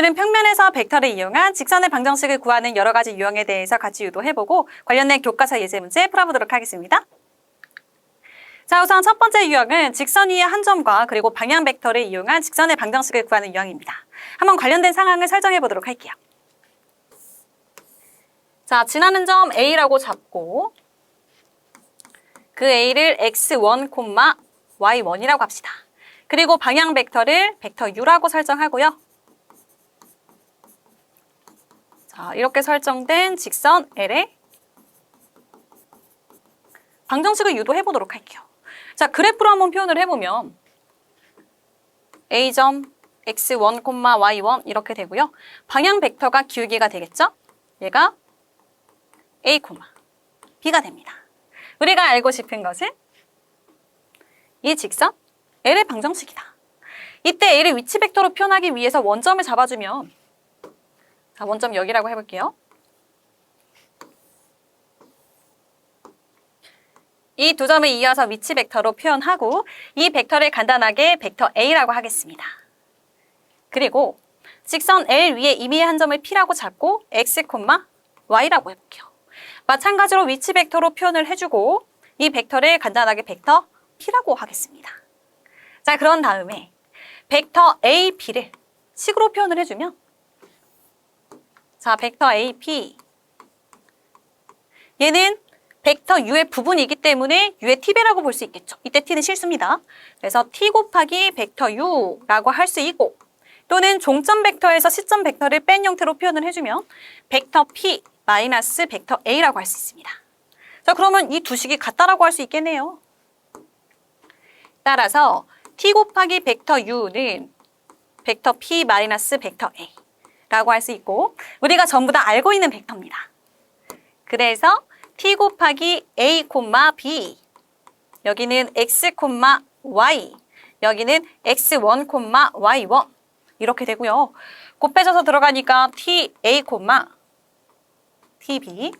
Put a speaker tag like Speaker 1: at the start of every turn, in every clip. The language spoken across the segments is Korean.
Speaker 1: 오늘은 평면에서 벡터를 이용한 직선의 방정식을 구하는 여러 가지 유형에 대해서 같이 유도해보고 관련된 교과서 예제 문제 풀어보도록 하겠습니다. 자, 우선 첫 번째 유형은 직선 위의 한 점과 그리고 방향 벡터를 이용한 직선의 방정식을 구하는 유형입니다. 한번 관련된 상황을 설정해 보도록 할게요. 자, 지나는 점 A라고 잡고 그 A를 x1, y1이라고 합시다. 그리고 방향 벡터를 벡터 u라고 설정하고요. 자, 이렇게 설정된 직선 L에 방정식을 유도해 보도록 할게요. 자, 그래프로 한번 표현을 해보면 A점 x1, y1 이렇게 되고요. 방향 벡터가 기울기가 되겠죠? 얘가 A, B가 됩니다. 우리가 알고 싶은 것은 이 직선 L의 방정식이다. 이때 L의 위치 벡터로 표현하기 위해서 원점을 잡아주면 자, 원점 여기라고 해볼게요. 이 두 점을 이어서 위치 벡터로 표현하고 이 벡터를 간단하게 벡터 A라고 하겠습니다. 그리고 직선 L 위에 임의의 한 점을 P라고 잡고 X, Y라고 해볼게요. 마찬가지로 위치 벡터로 표현을 해주고 이 벡터를 간단하게 벡터 P라고 하겠습니다. 자, 그런 다음에 벡터 A, P를 식으로 표현을 해주면 자, 벡터 A, P 얘는 벡터 U의 부분이기 때문에 U의 T배라고 볼 수 있겠죠. 이때 T는 실수입니다. 그래서 T 곱하기 벡터 U라고 할 수 있고 또는 종점 벡터에서 시점 벡터를 뺀 형태로 표현을 해주면 벡터 P 마이너스 벡터 A라고 할 수 있습니다. 자, 그러면 이 두 식이 같다라고 할 수 있겠네요. 따라서 T 곱하기 벡터 U는 벡터 P 마이너스 벡터 A 라고 할 수 있고 우리가 전부 다 알고 있는 벡터입니다. 그래서 T 곱하기 A, B 여기는 X, Y 여기는 X1, Y1 이렇게 되고요. 곱해져서 들어가니까 T, A, TB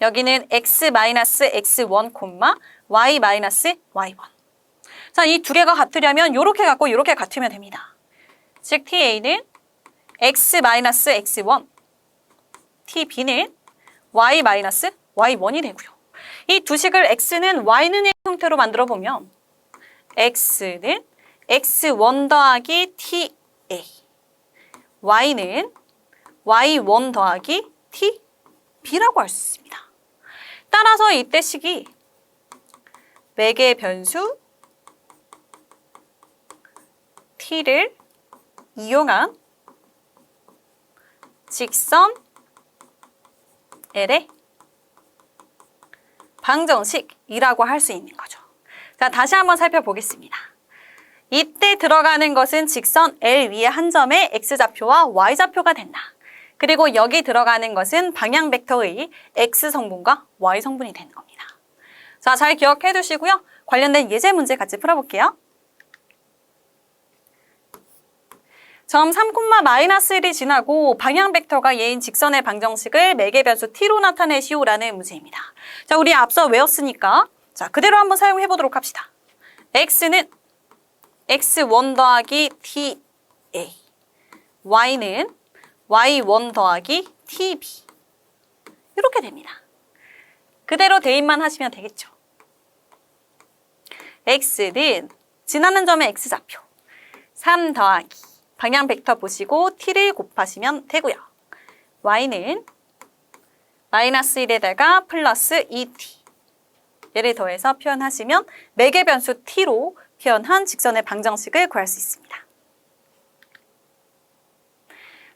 Speaker 1: 여기는 X, X1, Y, Y1 자, 이 두 개가 같으려면 이렇게 갖고 이렇게 같으면 됩니다. 즉 TA는 X, X1 TB는 Y, Y1이 되고요. 이 두 식을 X는 Y는 형태로 만들어 보면 X는 X1 더하기 TA Y는 Y1 더하기 TB라고 할 수 있습니다. 따라서 이때 식이 매개 변수 t를 이용한 직선 L의 방정식이라고 할 수 있는 거죠. 자, 다시 한번 살펴보겠습니다. 이때 들어가는 것은 직선 L 위에 한 점의 X좌표와 Y좌표가 된다. 그리고 여기 들어가는 것은 방향 벡터의 X 성분과 Y 성분이 되는 겁니다. 자, 잘 기억해 두시고요. 관련된 예제 문제 같이 풀어볼게요. 점 3,-1이 지나고 방향 벡터가 얘인 직선의 방정식을 매개 변수 t로 나타내시오라는 문제입니다. 자, 우리 앞서 외웠으니까 자, 그대로 한번 사용해 보도록 합시다. x는 x1 더하기 ta y는 y1 더하기 tb 이렇게 됩니다. 그대로 대입만 하시면 되겠죠. x는 지나는 점의 x좌표 3 더하기 방향 벡터 보시고 t를 곱하시면 되고요. y는 마이너스 1에다가 플러스 2t 얘를 더해서 표현하시면 매개 변수 t로 표현한 직선의 방정식을 구할 수 있습니다.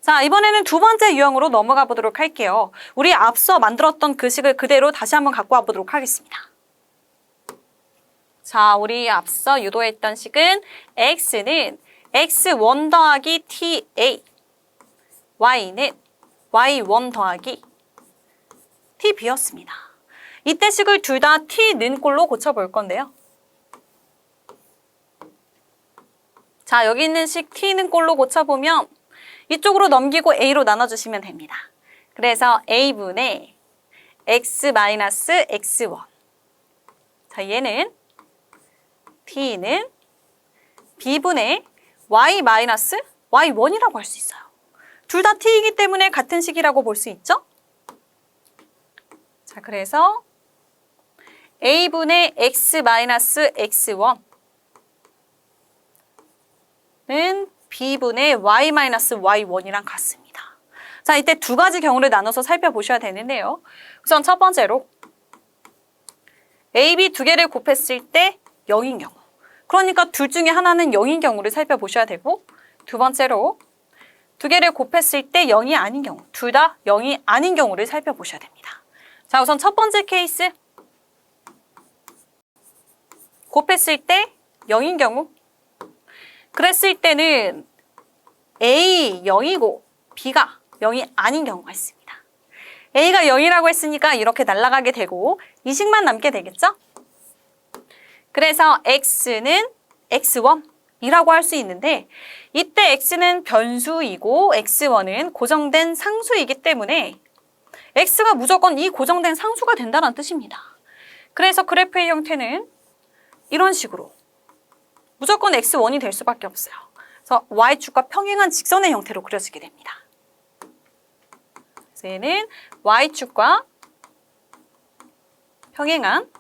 Speaker 1: 자, 이번에는 두 번째 유형으로 넘어가 보도록 할게요. 우리 앞서 만들었던 그 식을 그대로 다시 한번 갖고 와 보도록 하겠습니다. 자, 우리 앞서 유도했던 식은 x는 x1 더하기 ta y는 y1 더하기 tb였습니다. 이때 식을 둘 다 t는 꼴로 고쳐볼 건데요. 자, 여기 있는 식 t는 꼴로 고쳐보면 이쪽으로 넘기고 a로 나눠주시면 됩니다. 그래서 a분의 x-x1 자, 얘는 t는 b분의 y 마이너스 y1이라고 할 수 있어요. 둘 다 t이기 때문에 같은 식이라고 볼 수 있죠? 자, 그래서 a분의 x-x1 는 b분의 y-y1이랑 같습니다. 자, 이때 두 가지 경우를 나눠서 살펴보셔야 되는데요. 우선 첫 번째로 a, b 두 개를 곱했을 때 0인 경우. 그러니까 둘 중에 하나는 0인 경우를 살펴보셔야 되고 두 번째로 두 개를 곱했을 때 0이 아닌 경우, 둘 다 0이 아닌 경우를 살펴보셔야 됩니다. 자, 우선 첫 번째 케이스. 곱했을 때 0인 경우. 그랬을 때는 A 0이고 B가 0이 아닌 경우가 있습니다. A가 0이라고 했으니까 이렇게 날아가게 되고 이 식만 남게 되겠죠? 그래서 X는 X1이라고 할 수 있는데 이때 X는 변수이고 X1은 고정된 상수이기 때문에 X가 무조건 이 고정된 상수가 된다는 뜻입니다. 그래서 그래프의 형태는 이런 식으로 무조건 X1이 될 수밖에 없어요. 그래서 Y축과 평행한 직선의 형태로 그려지게 됩니다. 그래서 얘는 Y축과 평행한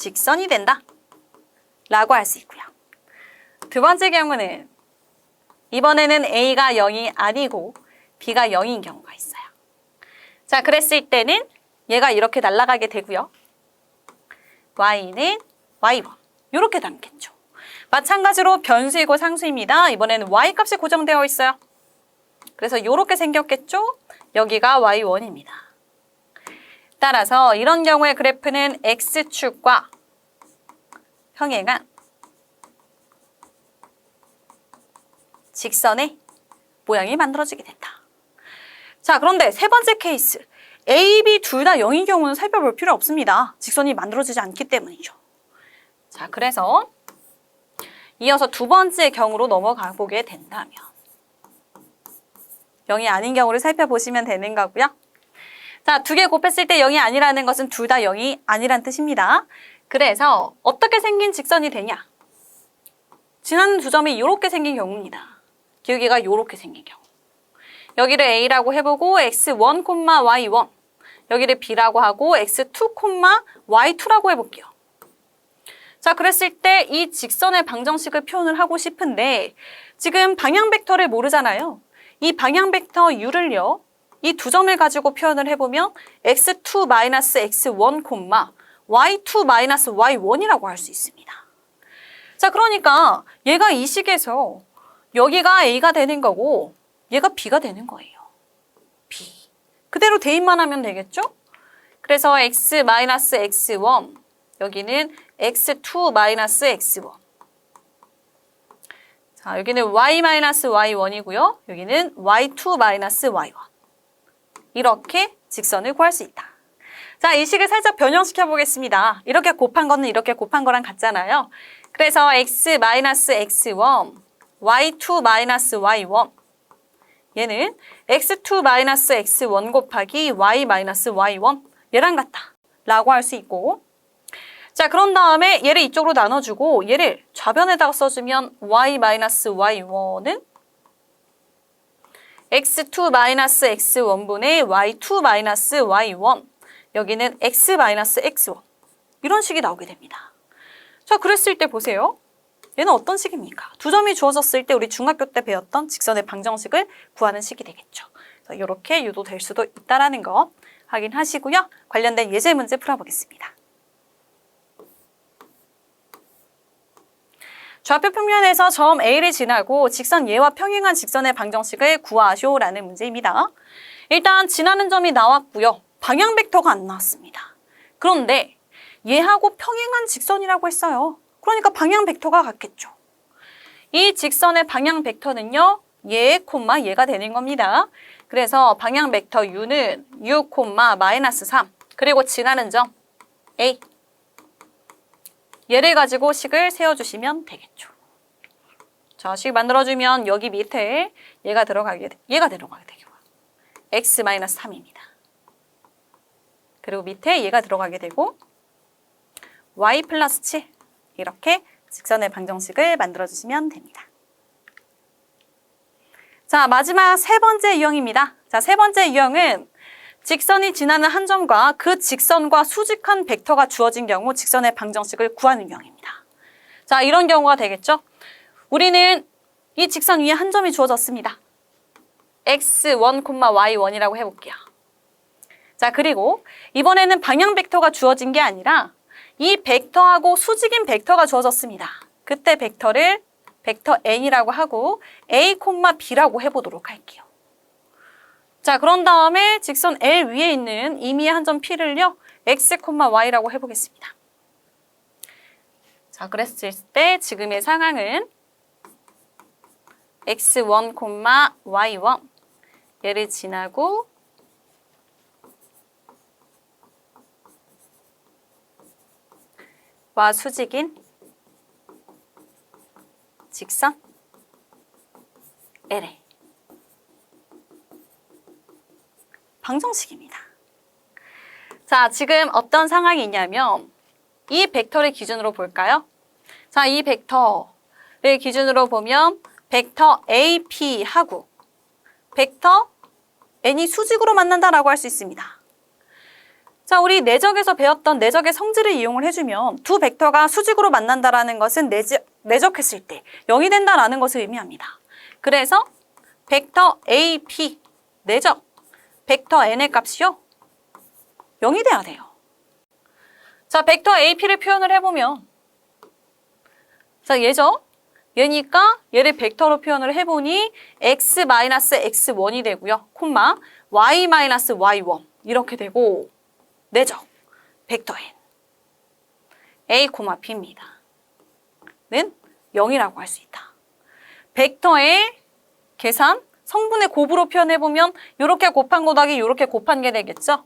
Speaker 1: 직선이 된다. 라고 할 수 있고요. 두 번째 경우는 이번에는 A가 0이 아니고 B가 0인 경우가 있어요. 자, 그랬을 때는 얘가 이렇게 날아가게 되고요. Y는 Y1 이렇게 담겠죠. 마찬가지로 변수이고 상수입니다. 이번에는 Y 값이 고정되어 있어요. 그래서 이렇게 생겼겠죠? 여기가 Y1입니다. 따라서 이런 경우에 그래프는 X축과 평행한 직선의 모양이 만들어지게 된다. 자, 그런데 세 번째 케이스. A, B 둘 다 0인 경우는 살펴볼 필요 없습니다. 직선이 만들어지지 않기 때문이죠. 자, 그래서 이어서 두 번째 경우로 넘어가 보게 된다면 0이 아닌 경우를 살펴보시면 되는 거고요. 자, 두 개 곱했을 때 0이 아니라는 것은 둘 다 0이 아니란 뜻입니다. 그래서 어떻게 생긴 직선이 되냐? 지난 두 점이 이렇게 생긴 경우입니다. 기울기가 이렇게 생긴 경우. 여기를 A라고 해보고 X1, Y1 여기를 B라고 하고 X2, Y2라고 해볼게요. 자, 그랬을 때 이 직선의 방정식을 표현을 하고 싶은데 지금 방향 벡터를 모르잖아요. 이 방향 벡터 U를요. 이 두 점을 가지고 표현을 해보면 X2, X1, Y2, Y1이라고 할 수 있습니다. 자, 그러니까 얘가 이 식에서 여기가 A가 되는 거고 얘가 B가 되는 거예요. B. 그대로 대입만 하면 되겠죠? 그래서 X X1 여기는 X2 X1 자, 여기는 Y Y1이고요. 여기는 Y2 Y1 이렇게 직선을 구할 수 있다. 자, 이 식을 살짝 변형시켜 보겠습니다. 이렇게 곱한 거는 이렇게 곱한 거랑 같잖아요. 그래서 X X1 Y2 Y1 얘는 x2 x1 곱하기 y y1 얘랑 같다 라고 할 수 있고 자 그런 다음에 얘를 이쪽으로 나눠주고 얘를 좌변에다가 써주면 y y1은 x2 x1분의 y2 y1 여기는 x x1 이런 식이 나오게 됩니다. 자 그랬을 때 보세요. 얘는 어떤 식입니까? 두 점이 주어졌을 때 우리 중학교 때 배웠던 직선의 방정식을 구하는 식이 되겠죠. 이렇게 유도될 수도 있다라는 거 확인하시고요. 관련된 예제 문제 풀어보겠습니다. 좌표 평면에서 점 A를 지나고 직선 얘와 평행한 직선의 방정식을 구하쇼라는 문제입니다. 일단 지나는 점이 나왔고요. 방향 벡터가 안 나왔습니다. 그런데 얘하고 평행한 직선이라고 했어요. 그러니까 방향 벡터가 같겠죠. 이 직선의 방향 벡터는요. 얘, 콤마 얘가 되는 겁니다. 그래서 방향 벡터 u는 u, 마이너스 3 그리고 지나는 점 a 얘를 가지고 식을 세워주시면 되겠죠. 자, 식 만들어주면 여기 밑에 얘가 들어가게 얘가 들어가게 되고 x 마이너스 3입니다. 그리고 밑에 얘가 들어가게 되고 y 플러스 7 이렇게 직선의 방정식을 만들어 주시면 됩니다. 자, 마지막 세 번째 유형입니다. 자, 세 번째 유형은 직선이 지나는 한 점과 그 직선과 수직한 벡터가 주어진 경우 직선의 방정식을 구하는 유형입니다. 자, 이런 경우가 되겠죠? 우리는 이 직선 위에 한 점이 주어졌습니다. x1, y1이라고 해볼게요. 자, 그리고 이번에는 방향 벡터가 주어진 게 아니라 이 벡터하고 수직인 벡터가 주어졌습니다. 그때 벡터를 벡터 n이라고 하고 a, b라고 해보도록 할게요. 자, 그런 다음에 직선 L 위에 있는 임의의 한 점 P를요, x, y라고 해보겠습니다. 자, 그랬을 때 지금의 상황은 x1, y1 얘를 지나고 와 수직인 직선 LA 방정식입니다. 자, 지금 어떤 상황이 있냐면 이 벡터를 기준으로 볼까요? 자, 이 벡터를 기준으로 보면 벡터 AP하고 벡터 N이 수직으로 만난다라고 할 수 있습니다. 자, 우리 내적에서 배웠던 내적의 성질을 이용을 해주면 두 벡터가 수직으로 만난다라는 것은 내적, 내적했을 때 0이 된다라는 것을 의미합니다. 그래서 벡터 AP 내적 벡터 n의 값이요 0이 돼야 돼요. 자, 벡터 AP를 표현을 해보면 자, 얘죠? 얘니까 얘를 벡터로 표현을 해보니 x-x1이 되고요. 콤마 y-y1 이렇게 되고 내적 벡터 n a, b입니다. 는 0이라고 할 수 있다. 벡터의 계산 성분의 곱으로 표현해보면 이렇게 곱한 곱하기 이렇게 곱한 게 되겠죠?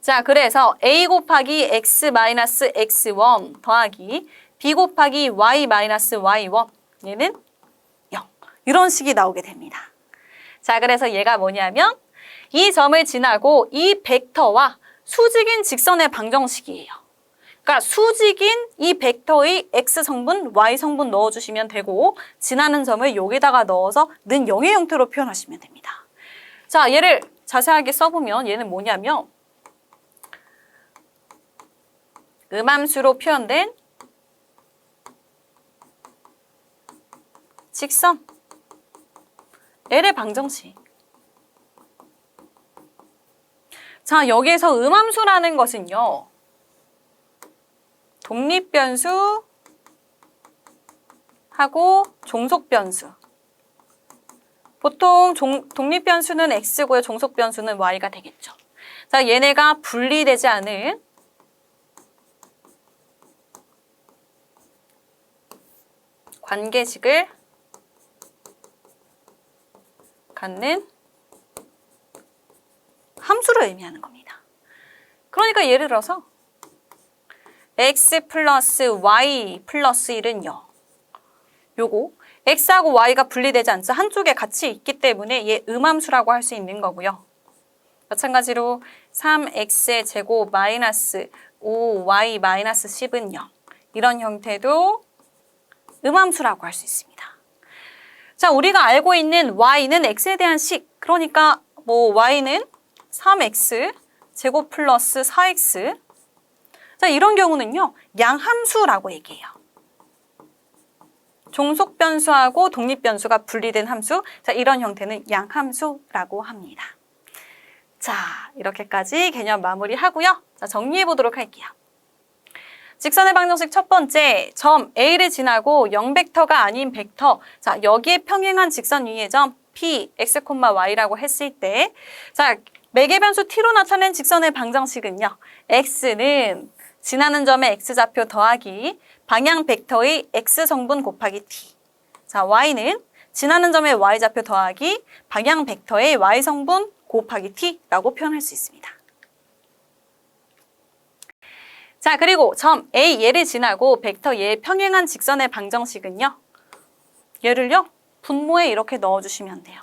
Speaker 1: 자, 그래서 a 곱하기 x-x1 더하기 b 곱하기 y-y1 얘는 0 이런 식이 나오게 됩니다. 자, 그래서 얘가 뭐냐면 이 점을 지나고 이 벡터와 수직인 직선의 방정식이에요. 그러니까 수직인 이 벡터의 x 성분, y 성분 넣어주시면 되고 지나는 점을 여기다가 넣어서 는 0의 형태로 표현하시면 됩니다. 자, 얘를 자세하게 써보면 얘는 뭐냐면 음함수로 표현된 직선 L의 방정식 자, 여기에서 음함수라는 것은요. 독립변수 하고 종속변수. 보통 종, 독립변수는 x고요. 종속변수는 y가 되겠죠. 자, 얘네가 분리되지 않은 관계식을 갖는 함수를 의미하는 겁니다. 그러니까 예를 들어서 x 플러스 y 플러스 1은요. 요거 x하고 y가 분리되지 않죠. 한쪽에 같이 있기 때문에 얘 음함수라고 할 수 있는 거고요. 마찬가지로 3x의 제곱 마이너스 5y 마이너스 10은 0. 이런 형태도 음함수라고 할 수 있습니다. 자, 우리가 알고 있는 y는 x에 대한 식. 그러니까 뭐 y는 3x 제곱 플러스 4x. 자, 이런 경우는요. 양함수라고 얘기해요. 종속 변수하고 독립 변수가 분리된 함수. 자, 이런 형태는 양함수라고 합니다. 자, 이렇게까지 개념 마무리하고요. 자, 정리해 보도록 할게요. 직선의 방정식 첫 번째, 점 A를 지나고 0벡터가 아닌 벡터. 자, 여기에 평행한 직선 위의 점 P, X, Y라고 했을 때, 자, 매개 변수 T로 나타낸 직선의 방정식은요. X는 지나는 점의 X좌표 더하기 방향 벡터의 X 성분 곱하기 T. 자, Y는 지나는 점의 Y좌표 더하기 방향 벡터의 Y 성분 곱하기 T라고 표현할 수 있습니다. 자, 그리고 점 A 얘를 지나고 벡터 얘 평행한 직선의 방정식은요. 얘를요. 분모에 이렇게 넣어주시면 돼요.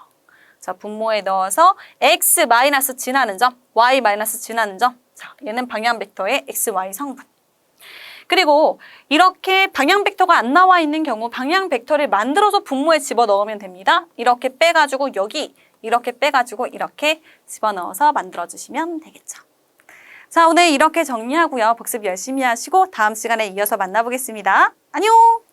Speaker 1: 자, 분모에 넣어서 x 마이너스 지나는 점, y 마이너스 지나는 점. 자, 얘는 방향 벡터의 x, y 성분. 그리고 이렇게 방향 벡터가 안 나와 있는 경우 방향 벡터를 만들어서 분모에 집어넣으면 됩니다. 이렇게 빼가지고 여기 이렇게 빼가지고 이렇게 집어넣어서 만들어주시면 되겠죠. 자, 오늘 이렇게 정리하고요. 복습 열심히 하시고 다음 시간에 이어서 만나보겠습니다. 안녕!